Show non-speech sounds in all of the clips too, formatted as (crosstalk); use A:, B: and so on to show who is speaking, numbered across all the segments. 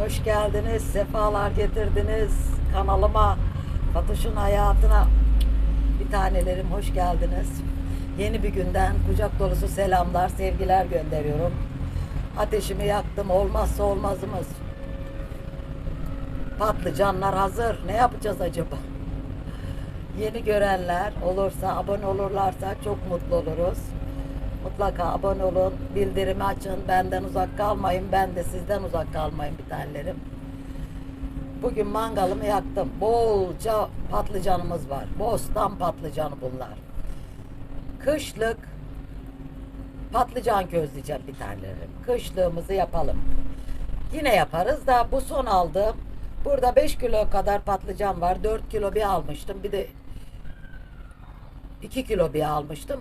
A: Hoş geldiniz, sefalar getirdiniz kanalıma, Fatuş'un hayatına. Bir tanelerim hoş geldiniz. Yeni bir günden kucak dolusu selamlar, sevgiler gönderiyorum. Ateşimi yaktım, olmazsa olmazımız. Patlıcanlar hazır. Ne yapacağız acaba? Yeni görenler olursa, abone olurlarsa çok mutlu oluruz. Mutlaka abone olun, bildirimi açın, benden uzak kalmayın, ben de sizden uzak kalmayın bir tanelerim. Bugün mangalımı yaktım. Bolca patlıcanımız var. Bostan patlıcanı bunlar. Kışlık patlıcan közleyeceğim bir tanelerim. Kışlığımızı yapalım. Yine yaparız da bu son aldığım burada 5 kilo kadar patlıcan var. 4 kilo bir almıştım. Bir de 2 kilo bir almıştım.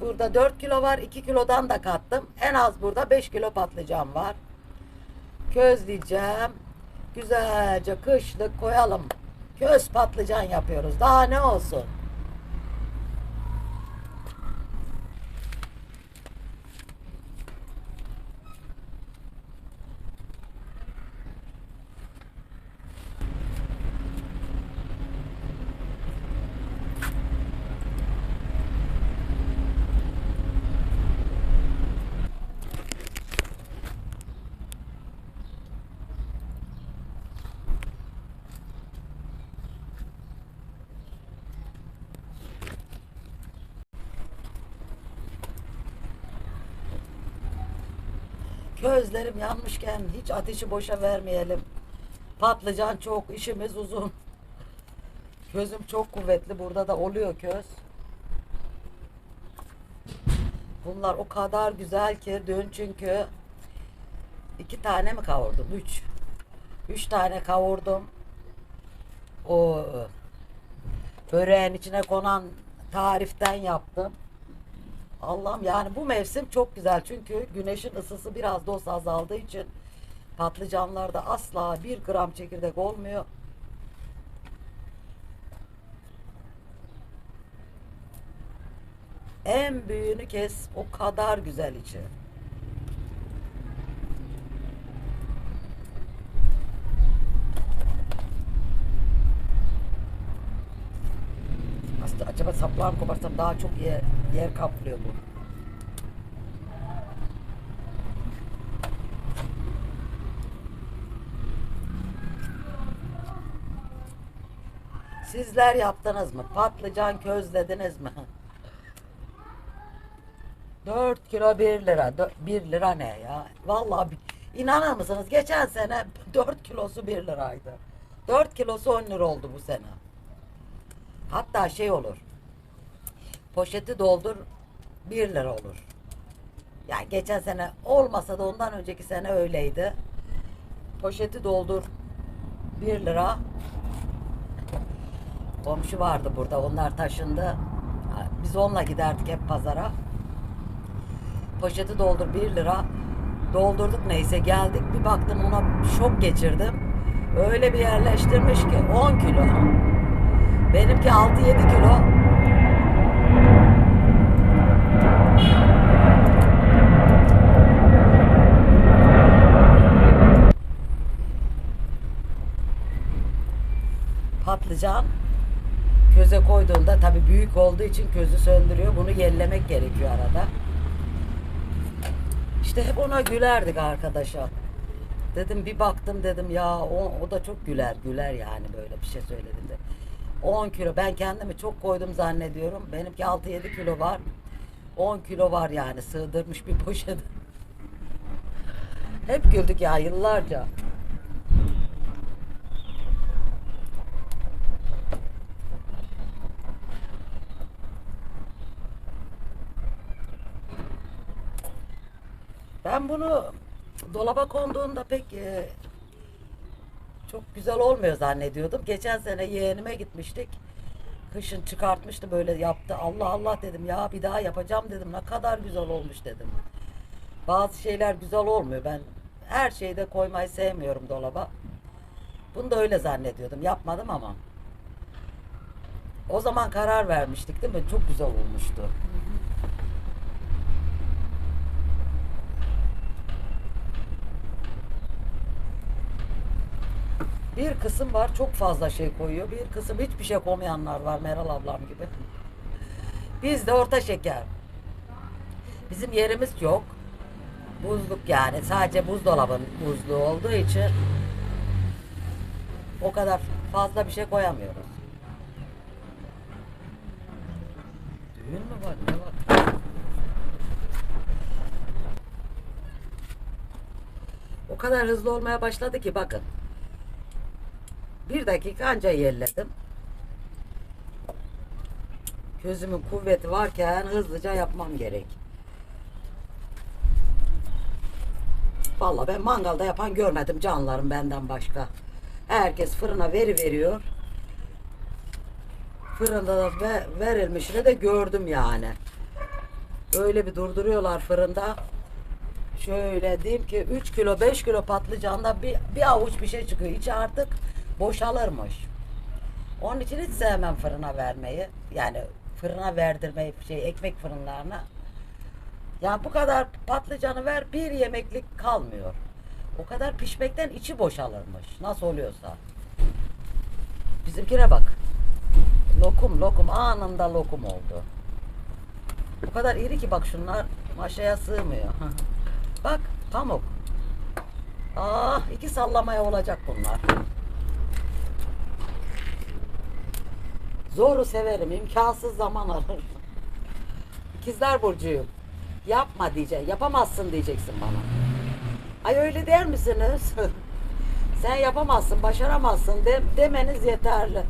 A: Burada 4 kilo var. 2 kilodan da kattım. En az burada 5 kilo patlıcan var. Közleyeceğim. Güzelce kışlık koyalım. Köz patlıcan yapıyoruz. Daha ne olsun? Közlerim yanmışken hiç ateşi boşa vermeyelim. Patlıcan çok, işimiz uzun. Közüm çok kuvvetli. Burada da oluyor köz. Bunlar o kadar güzel ki dün çünkü iki tane mi kavurdum? Üç. Üç tane kavurdum. O böreğin içine konan tariften yaptım. Allah'ım yani bu mevsim çok güzel çünkü güneşin ısısı biraz da olsa azaldığı için patlıcanlarda asla bir gram çekirdek olmuyor. En büyüğünü kes o kadar güzel içi. Aslında acaba saplar koparsam daha çok yer, yer kaplıyor bu. Sizler yaptınız mı? Patlıcan közlediniz mi? (laughs) 4 kilo 1 lira. 1 lira ne ya? Vallahi inanır mısınız? Geçen sene (laughs) 4 kilosu 1 liraydı. 4 kilosu 10 lira oldu bu sene. Hatta şey olur. Poşeti doldur 1 lira olur. Yani geçen sene olmasa da ondan önceki sene öyleydi. Poşeti doldur 1 lira. Komşu vardı burada. Onlar taşındı. Biz onunla giderdik hep pazara. Poşeti doldur 1 lira. Doldurduk neyse geldik. Bir baktım ona şok geçirdim. Öyle bir yerleştirmiş ki 10 kilo. Benimki 6-7 kilo. Patlıcan köze koyduğunda tabi büyük olduğu için közü söndürüyor. Bunu yellemek gerekiyor arada. İşte hep ona gülerdik arkadaşa. Dedim bir baktım dedim ya o, o da çok güler güler yani böyle bir şey söyledim de. 10 kilo ben kendimi çok koydum zannediyorum. Benimki 6-7 kilo var. 10 kilo var yani sığdırmış bir poşet. (laughs) Hep güldük ya yıllarca. Ben bunu dolaba konduğunda pek e, çok güzel olmuyor zannediyordum. Geçen sene yeğenime gitmiştik. Kışın çıkartmıştı böyle yaptı. Allah Allah dedim ya bir daha yapacağım dedim. Ne kadar güzel olmuş dedim. Bazı şeyler güzel olmuyor. Ben her şeyi de koymayı sevmiyorum dolaba. Bunu da öyle zannediyordum. Yapmadım ama. O zaman karar vermiştik değil mi? Çok güzel olmuştu. Bir kısım var çok fazla şey koyuyor. Bir kısım hiçbir şey koymayanlar var Meral ablam gibi. Biz de orta şeker. Bizim yerimiz yok. Buzluk yani. Sadece buzdolabın buzluğu olduğu için o kadar fazla bir şey koyamıyoruz. Düğün mü var? Ne var? O kadar hızlı olmaya başladı ki bakın. Bir dakika anca yerledim. Gözümün kuvveti varken hızlıca yapmam gerek. Vallahi ben mangalda yapan görmedim canlarım benden başka. Herkes fırına veri veriyor. Fırında da ve- verilmişini de gördüm yani. Öyle bir durduruyorlar fırında. Şöyle diyeyim ki 3 kilo 5 kilo patlıcandan bir, bir avuç bir şey çıkıyor. İçi artık boşalırmış. Onun için hiç sevmem fırına vermeyi. Yani fırına verdirmeyi şey ekmek fırınlarına. Ya bu kadar patlıcanı ver bir yemeklik kalmıyor. O kadar pişmekten içi boşalırmış. Nasıl oluyorsa. Bizimkine bak. Lokum lokum anında lokum oldu. O kadar iri ki bak şunlar maşaya sığmıyor. bak pamuk. Ah iki sallamaya olacak bunlar. Zoru severim. imkansız zaman alır. İkizler Burcu'yum. Yapma diyeceksin. Yapamazsın diyeceksin bana. Ay öyle der misiniz? (laughs) Sen yapamazsın, başaramazsın de, demeniz yeterli.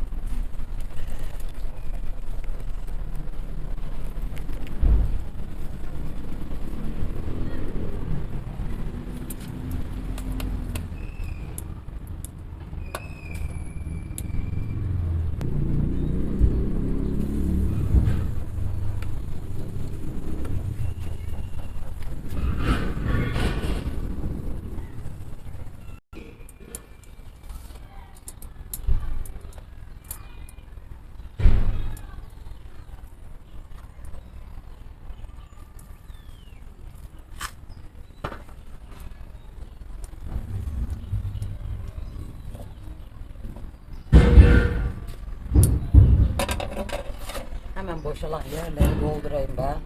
A: Hemen boşalan yerleri doldurayım ben.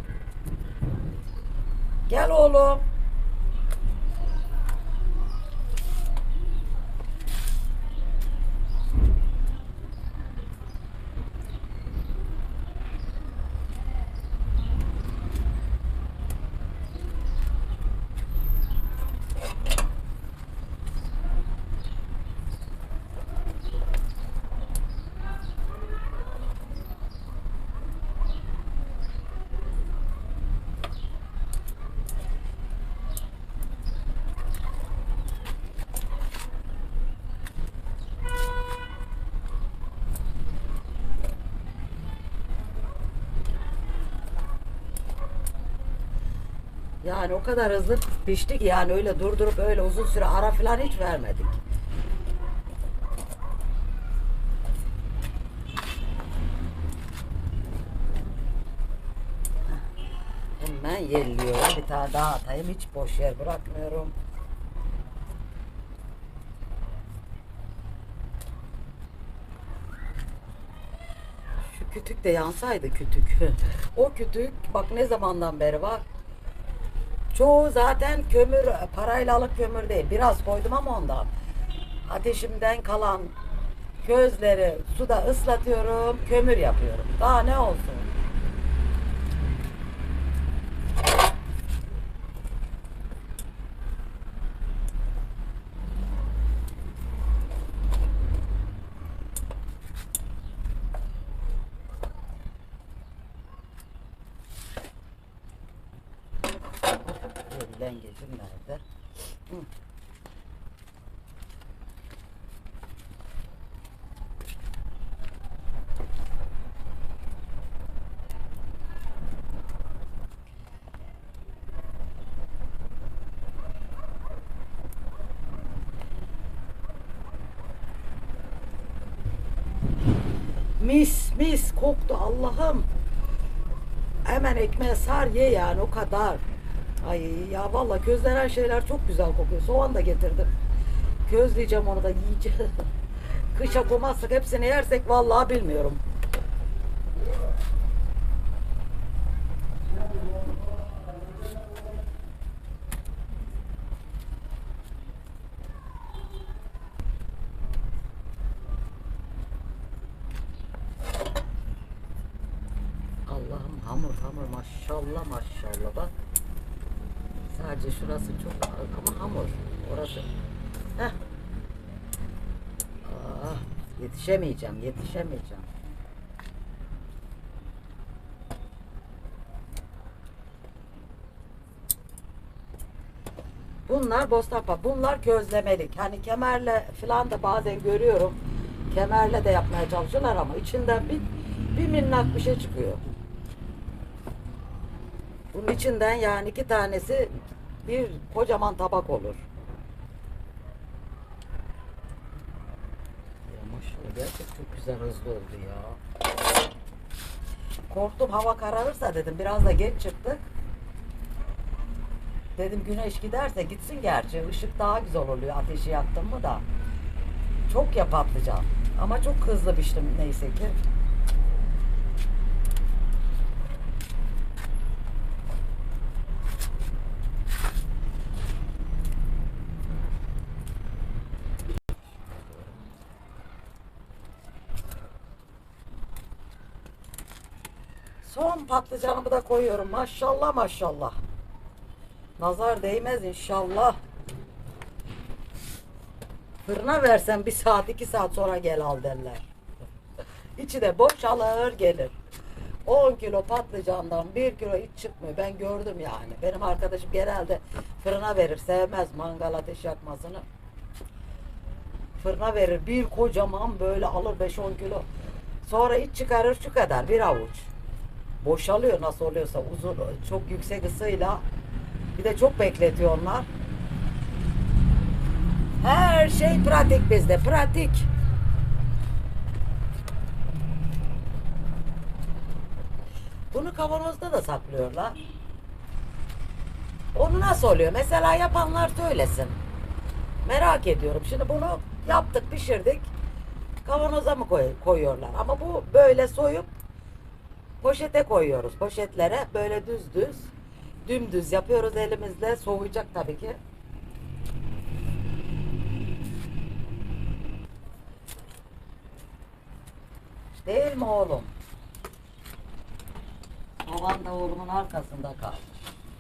A: Gel oğlum. Yani o kadar hızlı pişti ki yani öyle durdurup öyle uzun süre ara falan hiç vermedik. Hemen yerliyorum. Bir tane daha atayım. Hiç boş yer bırakmıyorum. Kütük de yansaydı kütük. (laughs) o kütük bak ne zamandan beri var. Çoğu zaten kömür, parayla alıp kömür değil. Biraz koydum ama ondan. Ateşimden kalan közleri suda ıslatıyorum, kömür yapıyorum. Daha ne olsun? Nerede? Hı. Mis mis koktu Allah'ım. Hemen ekmeğe sar ye yani o kadar. Ay ya vallahi közlenen şeyler çok güzel kokuyor. Soğan da getirdim. Közleyeceğim onu da yiyeceğim. (laughs) kışa koymazsak hepsini yersek vallahi bilmiyorum. Allah'ım hamur hamur maşallah maşallah bak. Sadece şurası çok ama hamur. Orası. Heh. Ah, yetişemeyeceğim, yetişemeyeceğim. Bunlar bostapa, bunlar közlemelik. Hani kemerle falan da bazen görüyorum. Kemerle de yapmaya çalışıyorlar ama içinden bir, bir minnak bir şey çıkıyor. Bunun içinden yani iki tanesi bir kocaman tabak olur. Ya maşallah gerçekten çok güzel hızlı oldu ya. Korktum hava kararırsa dedim biraz da geç çıktık. Dedim güneş giderse gitsin gerçi ışık daha güzel oluyor ateşi yaktım mı da. Çok ya patlıcan ama çok hızlı piştim neyse ki. Son patlıcanımı da koyuyorum. Maşallah maşallah. Nazar değmez inşallah. Fırına versen bir saat iki saat sonra gel al derler. (laughs) İçi de boşalır gelir. 10 kilo patlıcandan 1 kilo hiç çıkmıyor. Ben gördüm yani. Benim arkadaşım genelde fırına verir. Sevmez mangal ateş yakmasını. Fırına verir. Bir kocaman böyle alır 5-10 kilo. Sonra iç çıkarır şu kadar bir avuç. Boşalıyor nasıl oluyorsa uzun çok yüksek ısıyla. Bir de çok bekletiyor onlar. Her şey pratik bizde. Pratik. Bunu kavanozda da saklıyorlar. Onu nasıl oluyor? Mesela yapanlar söylesin. Merak ediyorum. Şimdi bunu yaptık, pişirdik. Kavanoza mı koy- koyuyorlar? Ama bu böyle soyup poşete koyuyoruz. Poşetlere böyle düz düz dümdüz yapıyoruz elimizle. Soğuyacak tabii ki. Değil mi oğlum? Soğan da oğlumun arkasında kalmış.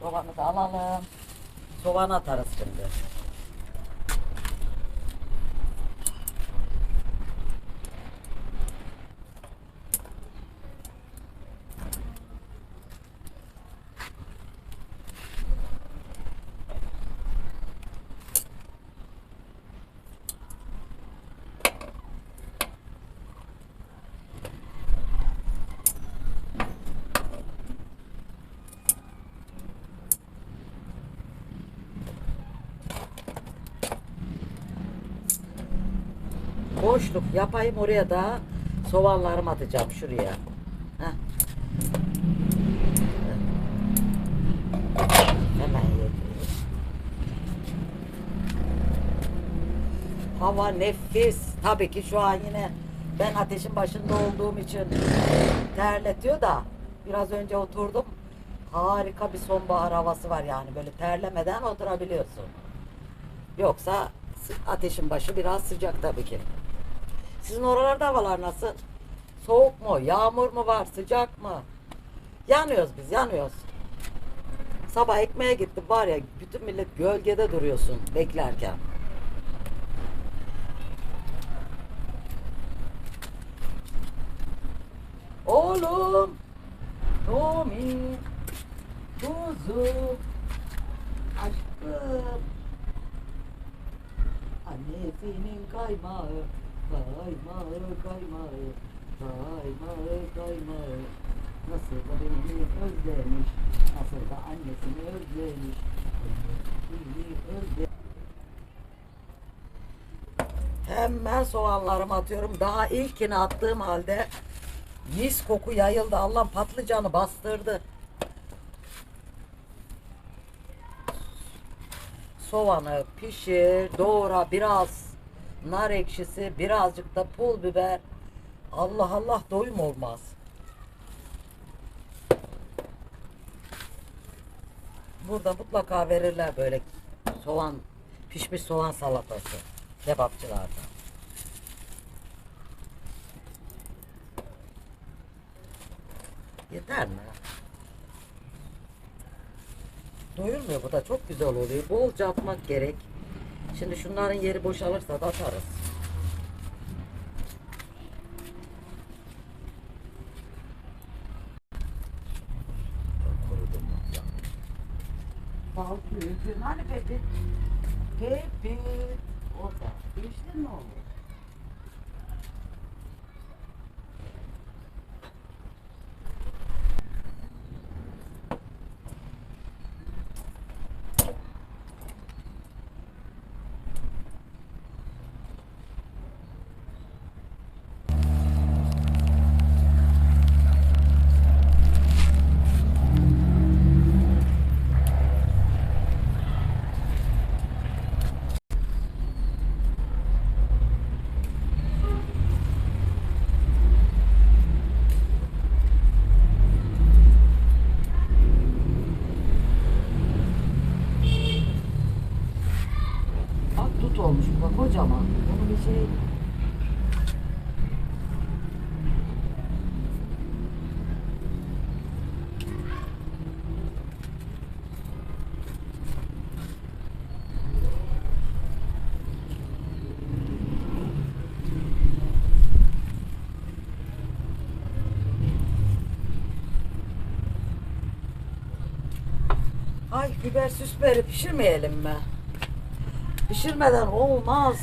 A: Soğanı da alalım. Soğan atarız şimdi. Boşluk yapayım oraya da soğanlarımı atacağım şuraya. Heh. Hemen yedim. Hava nefis. Tabii ki şu an yine ben ateşin başında olduğum için terletiyor da biraz önce oturdum. Harika bir sonbahar havası var yani böyle terlemeden oturabiliyorsun. Yoksa ateşin başı biraz sıcak tabii ki. Sizin oralarda havalar nasıl? Soğuk mu? Yağmur mu var? Sıcak mı? Yanıyoruz biz, yanıyoruz. Sabah ekmeğe gittim var ya bütün millet gölgede duruyorsun beklerken. Oğlum, Tommy, kuzum, aşkım. Annesinin kaymağı, kaymağı, kaymağı, kaymağı, kaymağı. Nasıl da beni özlemiş, nasıl da annesini özlemiş. Annesini özlemiş. Hemen soğanlarımı atıyorum. Daha ilkini attığım halde mis koku yayıldı. Allah patlıcanı bastırdı. Soğanı pişir, doğra biraz nar ekşisi, birazcık da pul biber. Allah Allah doyum olmaz. Burada mutlaka verirler böyle soğan, pişmiş soğan salatası kebapçılarda. Yeter mi? Doyurmuyor bu da çok güzel oluyor. Bolca atmak gerek. Şimdi şunların yeri boşalırsa da atarız. Bal büyüdün. Hani Pepi? Pepi. Orada. Değiştin mi oğlum? Bak tut olmuş bu bak kocaman. Bunu bir şey... Biber süsperi pişirmeyelim mi? Pişirmeden olmaz.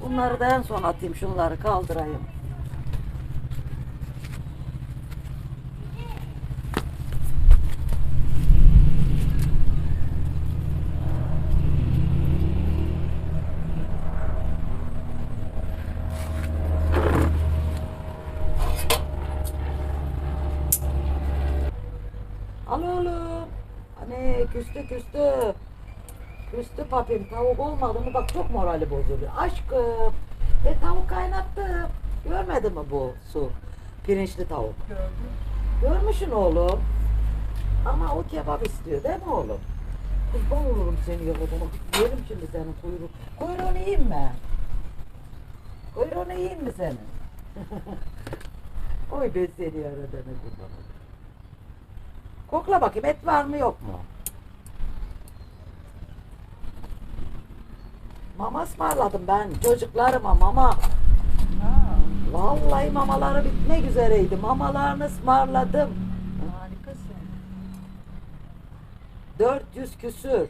A: Bunları da en son atayım. Şunları kaldırayım. Al oğlum. Hani küstü küstü. Papim tavuk olmadı mı bak çok morali bozuluyor. Aşkım e tavuk kaynattım. Görmedi mi bu su? Pirinçli tavuk.
B: Gördüm.
A: Görmüşsün oğlum. Ama o kebap istiyor değil mi oğlum? Kurban olurum seni yoluna. Yerim şimdi senin kuyruk. Kuyruğunu yiyeyim mi? Kuyruğunu yiyeyim mi senin? (laughs) Oy ben seni yaradana kurban. Kokla bakayım et var mı yok mu? Mama ısmarladım ben çocuklarıma mama. Vallahi mamaları bitmek üzereydi. Mamalarını ısmarladım.
B: harikasın.
A: 400 küsür.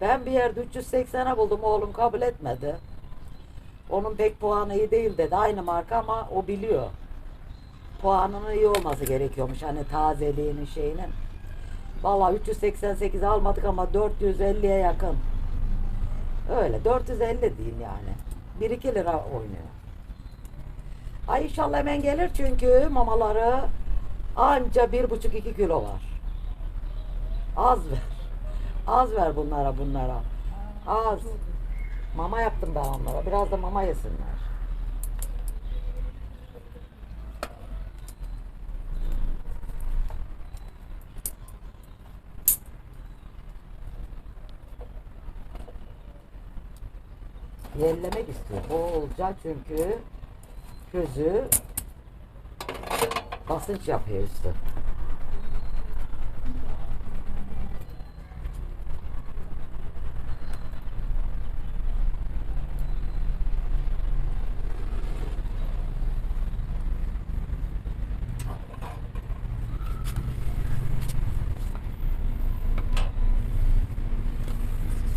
A: Ben bir yerde 380'e buldum oğlum kabul etmedi. Onun pek puanı iyi değil dedi. Aynı marka ama o biliyor. Puanının iyi olması gerekiyormuş. Hani tazeliğinin şeyinin. Vallahi 388 almadık ama 450'ye yakın. Öyle 450 diyeyim yani. 1-2 lira oynuyor. Ay inşallah hemen gelir çünkü mamaları anca 1,5-2 kilo var. Az ver. Az ver bunlara bunlara. Az. Mama yaptım ben onlara. Biraz da mama yesinler. Yerlemek istiyor. Bolca çünkü közü basınç yapıyor üstü.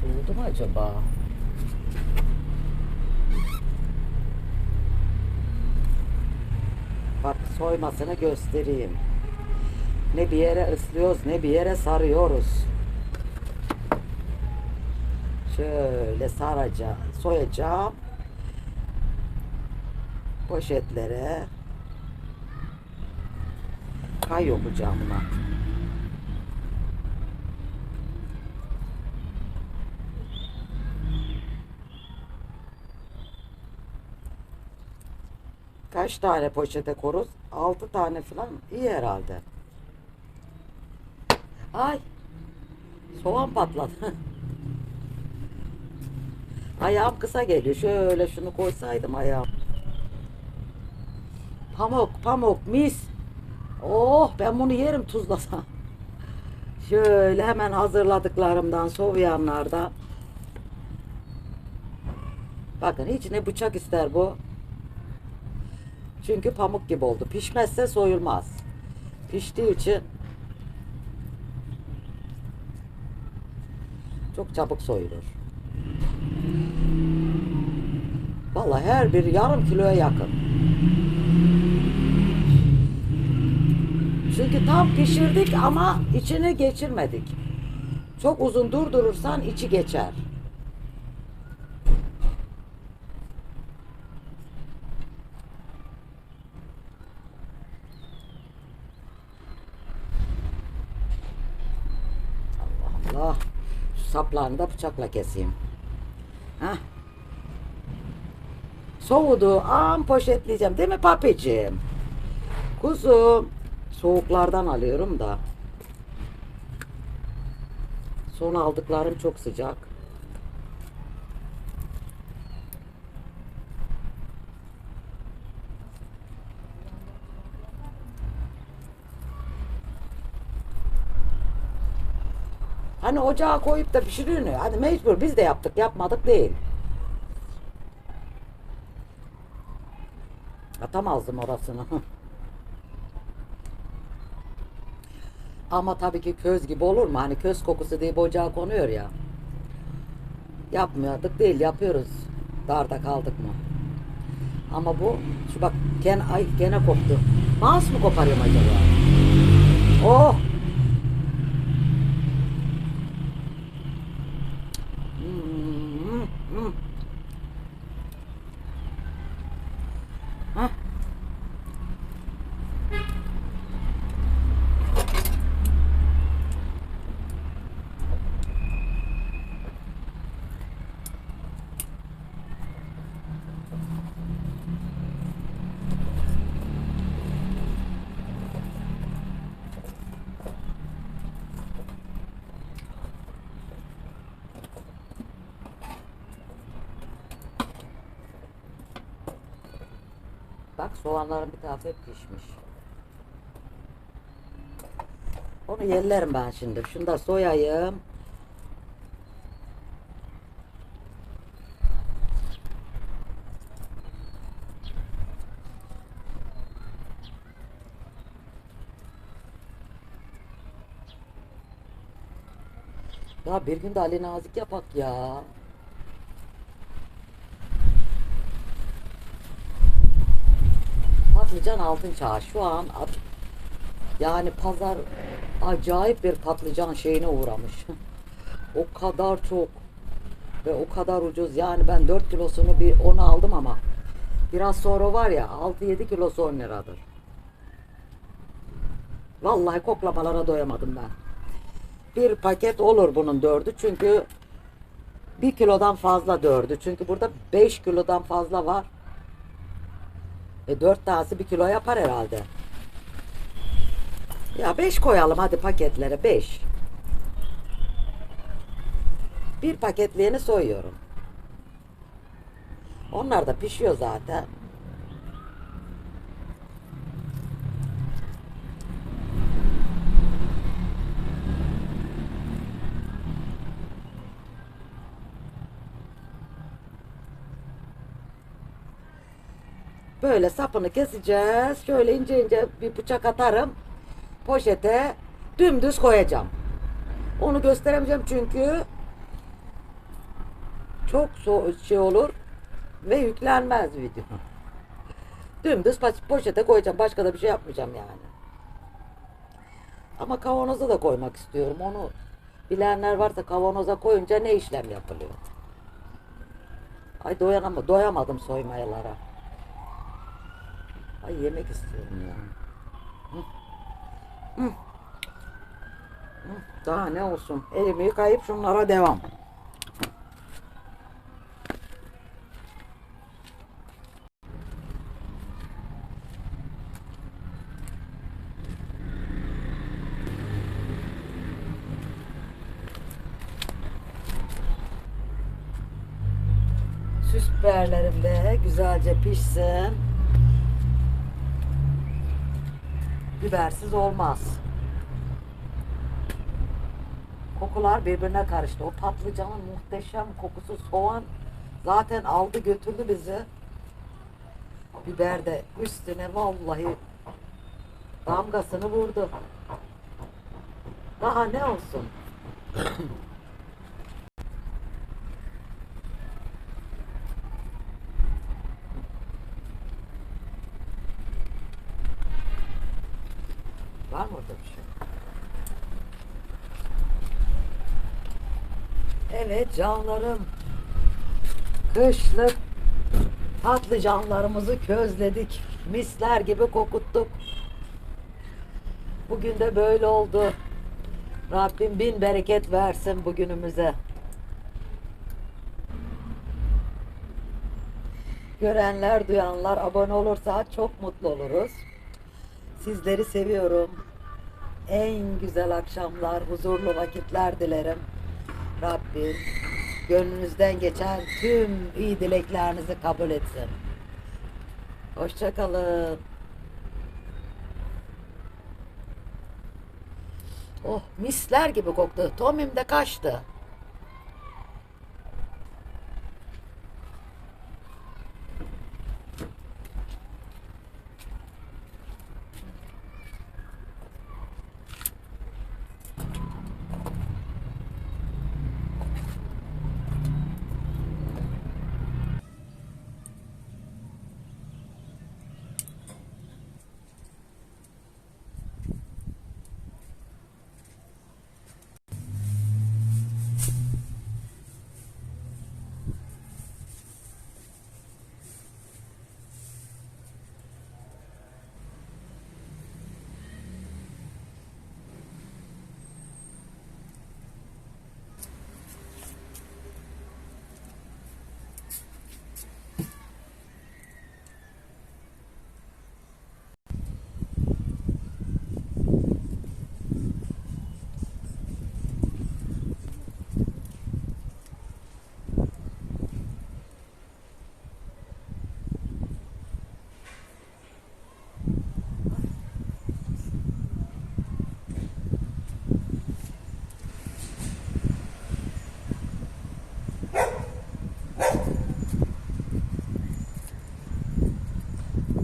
A: Soğudu mu acaba? Bak soymasını göstereyim. Ne bir yere ıslıyoruz ne bir yere sarıyoruz. Şöyle saracağım, soyacağım. Poşetlere. Kay yapacağım buna. Kaç tane poşete koruz? 6 tane falan iyi herhalde. Ay. Soğan patladı. (laughs) Ayağım kısa geliyor. Şöyle şunu koysaydım ayağım. Pamuk, pamuk, mis. Oh ben bunu yerim tuzlasam. (laughs) Şöyle hemen hazırladıklarımdan soğuyanlarda. Bakın hiç ne bıçak ister bu. Çünkü pamuk gibi oldu. Pişmezse soyulmaz. Piştiği için çok çabuk soyulur. Vallahi her bir yarım kiloya yakın. Çünkü tam pişirdik ama içini geçirmedik. Çok uzun durdurursan içi geçer. Allah Allah. Şu saplarını da bıçakla keseyim. Heh. Soğudu. Am poşetleyeceğim. Değil mi papicim? Kuzum. Soğuklardan alıyorum da. Son aldıklarım çok sıcak. Hani ocağa koyup da pişiriyor ne? Hadi mecbur biz de yaptık yapmadık değil. Atamazdım orasını. (laughs) Ama tabii ki köz gibi olur mu? Hani köz kokusu diye ocağa konuyor ya. Yapmıyorduk değil yapıyoruz. Darda kaldık mı? Ama bu şu bak gene ay gene koptu. Mouse mu koparıyorum acaba? Oh! Bak soğanların bir tarafı hep pişmiş. Onu yerlerim ben şimdi. Şunu da soyayım. Ya bir gün de Ali Nazik yapak ya. Patlıcan altın çağı şu an yani pazar acayip bir patlıcan şeyine uğramış. (laughs) o kadar çok ve o kadar ucuz. Yani ben 4 kilosunu bir onu aldım ama biraz sonra var ya 6-7 kilosu 10 liradır. Vallahi koklamalara doyamadım ben. Bir paket olur bunun dördü çünkü bir kilodan fazla dördü. Çünkü burada 5 kilodan fazla var. E dört tanesi bir kilo yapar herhalde. Ya beş koyalım hadi paketlere beş. Bir paketliğini soyuyorum. Onlar da pişiyor zaten. Böyle sapını keseceğiz. Şöyle ince ince bir bıçak atarım. Poşete dümdüz koyacağım. Onu gösteremeyeceğim çünkü çok şey olur ve yüklenmez video. Dümdüz poşete koyacağım. Başka da bir şey yapmayacağım yani. Ama kavanoza da koymak istiyorum. Onu bilenler varsa kavanoza koyunca ne işlem yapılıyor? Ay doyanama, doyamadım soymayalara. Ay yemek istiyorum ya. Hı. Daha ne olsun. Elimi yıkayıp şunlara devam. Süs biberlerim de güzelce pişsin. Bibersiz olmaz. Kokular birbirine karıştı. O patlıcanın muhteşem kokusu soğan zaten aldı götürdü bizi. Biber de üstüne vallahi damgasını vurdu. Daha ne olsun? Var mı orada bir şey? Evet canlarım. Kışlık patlıcanlarımızı közledik. Misler gibi kokuttuk. Bugün de böyle oldu. Rabbim bin bereket versin bugünümüze. Görenler, duyanlar abone olursa çok mutlu oluruz. Sizleri seviyorum. En güzel akşamlar, huzurlu vakitler dilerim. Rabbim gönlünüzden geçen tüm iyi dileklerinizi kabul etsin. Hoşçakalın. Oh misler gibi koktu. Tomim de kaçtı.